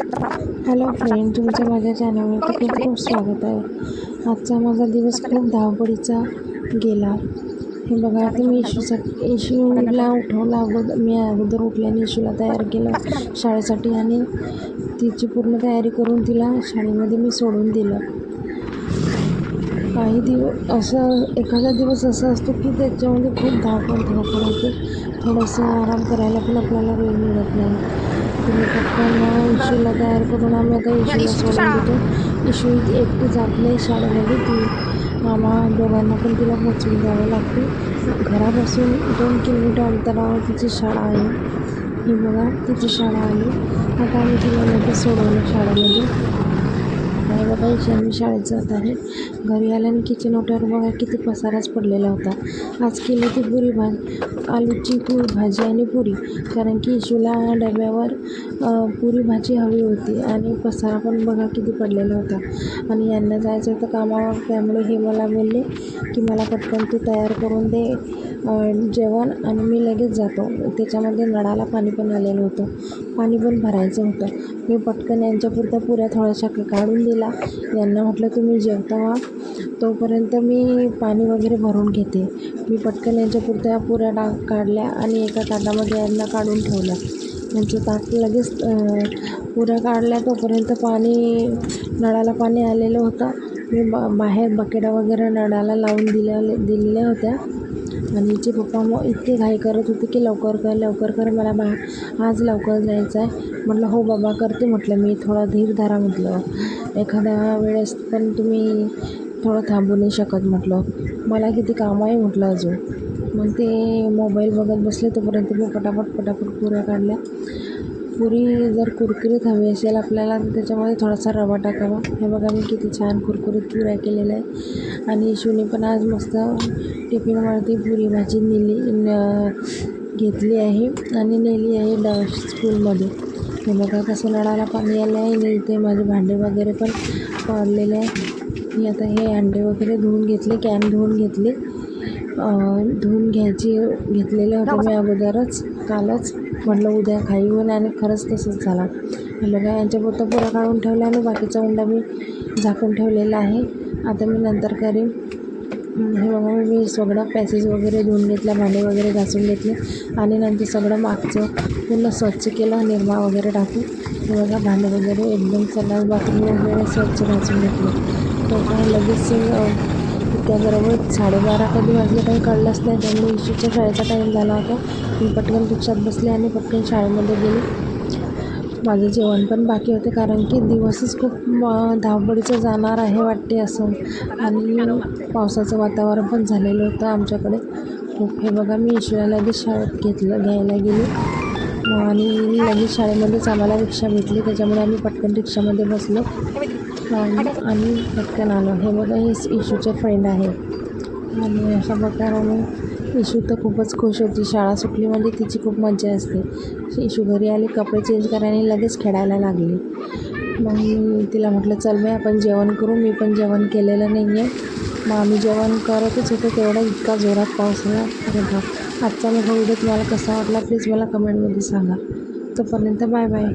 Hello friend तुमच्या माझ्या चॅनलवरती खूप खूप स्वागत आहे. आजचा माझा दिवस खूप धावपळीचा गेला. हे बघा आता मी इशूचा इशूला उठवला अगोदर मी अगोदर उठल्याने इशूला तयार केलं शाळेसाठी आणि तिची पूर्ण तयारी करून तिला शाळेमध्ये मी सोडून दिलं. काही दिवस असं एखादा दिवस असा असतो की त्याच्यामध्ये खूप धावपळ धावपळ होते. थोडंसं आराम करायला पण आपल्याला वेळ मिळत नाही. तुम्ही पटकन इशूला तयार करून आम्ही आता इशूला सोडून देतो इशू एकटी जात नाही शाळेमध्ये ती मामा दोघांना पण तिला पोचवून द्यावं लागते. घरापासून दोन किलोमीटर अंतरावर तिची शाळा आहे. ही बघा तिची शाळा आहे. आता आम्ही तिला लगेच सोडवलं शाळेमध्ये. नाही बघा इथे शाळेत जात आहे घरी आल्याने किचन ओट्यावर बघा किती पसाराच पडलेला होता. आज केली ती पुरी भाजी आलूची पुरी भाजी आणि पुरी. कारण की इशूला डब्यावर पुरी भाजी हवी होती आणि पसारा पण बघा किती पडलेला होता. आणि यांना जायचं होतं कामावर त्यामुळे हे मला बोलले की मला पटकन तू तयार करून दे जेवण आणि मी लगेच जातो. त्याच्यामध्ये नळाला पाणी पण आलेलं होतं. पाणी पण भरायचं होतं. मी पटकन यांच्यापुरत्या पुऱ्या थोड्याशा काढून दिल्या. दिला यांना म्हटलं तुम्ही जेवता व्हा तोपर्यंत मी पाणी वगैरे भरून घेते. मी पटकन यांच्यापुरत्या पुऱ्या टा काढल्या आणि एका ताटामध्ये यांना काढून ठेवलं यांचं ताट लगेच पुऱ्या काढल्या. तोपर्यंत पाणी नळाला पाणी आलेलं होतं. मी बा बाहेर बकेटा वगैरे नळाला लावून दिल्या दिलेल्या होत्या. आणि हिचे पप्पा मग इतके घाई करत होते की लवकर कर लवकर कर. मला बा आज लवकर जायचं आहे म्हटलं हो बाबा करते. म्हटलं मी थोडा धीर धरा म्हटलं. एखाद्या वेळेस पण तुम्ही थोडं थांबू नाही शकत म्हटलं. मला किती काम आहे म्हटलं अजून. मग ते मोबाईल बघत बसले तोपर्यंत मी पटापट पटापट पुऱ्या काढल्या. पुरी जर कुरकुरीत हवी असेल आपल्याला तर त्याच्यामध्ये थोडासा रवा टाकावा. हे बघा मी किती छान कुरकुरीत पुऱ्या केलेल्या आहे आणि शिवने पण आज मस्त टिफिनवरती पुरी भाजी नेली घेतली आहे. आणि नेली आहे डान्स स्कूलमध्ये. हे बघा कसं नळाला पाणी आलं आहे. आणि इथे माझे भांडे वगैरे पण पडलेले आहे. मी आता हे अंडे वगैरे धुवून घेतले कॅन धुवून घेतले. धुवून घ्यायची घेतलेले होते मी अगोदरच कालच. म्हटलं उद्या खाई होईल आणि खरंच तसंच झाला. म्हटलं काय यांच्यापुरतं पुरा काढून ठेवला आणि बाकीचा उंडा मी झाकून ठेवलेला आहे. आता मी नंतर करेन. हं, हे मी सगळं पॅसेज वगैरे धुवून घेतला भांडे वगैरे घासून घेतले आणि नंतर सगळं मागचं पूर्ण स्वच्छ केलं निरमा वगैरे टाकून. हे बघा भांडे वगैरे एकदम सगळं बाथरूम वगैरे स्वच्छ घासून घेतले. तो काय लगेच त्याबरोबर साडेबारा कधी वाजले काही कळलंच नाही. त्यामुळे इशूच्या शाळेचा टाईम झाला होता. मी पटकन रिक्षात बसले आणि पटकन शाळेमध्ये गेले. माझं जेवण पण बाकी होते कारण की दिवसच खूप धावपळीचं जाणार आहे वाटते असं. आणि पावसाचं वातावरण पण झालेलं होतं आमच्याकडे. खूप हे बघा मी इशूला लगेच शाळेत घेतलं घ्यायला गेली. आणि लगेच शाळेमध्येच आम्हाला रिक्षा भेटली त्याच्यामुळे आम्ही पटकन रिक्षामध्ये बसलो. आणि पटकन आलो. हे बघा हे इशूचे फ्रेंड आहे. आणि अशा प्रकारे आम्ही इशू तर खूपच खुश होती. शाळा सुटली म्हणजे तिची खूप मजा असते. इशू घरी आली कपडे चेंज करायला लगेच खेळायला लागली. मग मी तिला म्हटलं चल मी आपण जेवण करू. मी पण जेवण केलेलं नाही आहे मग आम्ही जेवण करतच होतो. तेवढा इतका जोरात पाऊस आला. अरे बाप आजचा मग व्हिडिओ तुम्हाला कसा वाटला प्लीज मला कमेंटमध्ये सांगा. तोपर्यंत बाय बाय.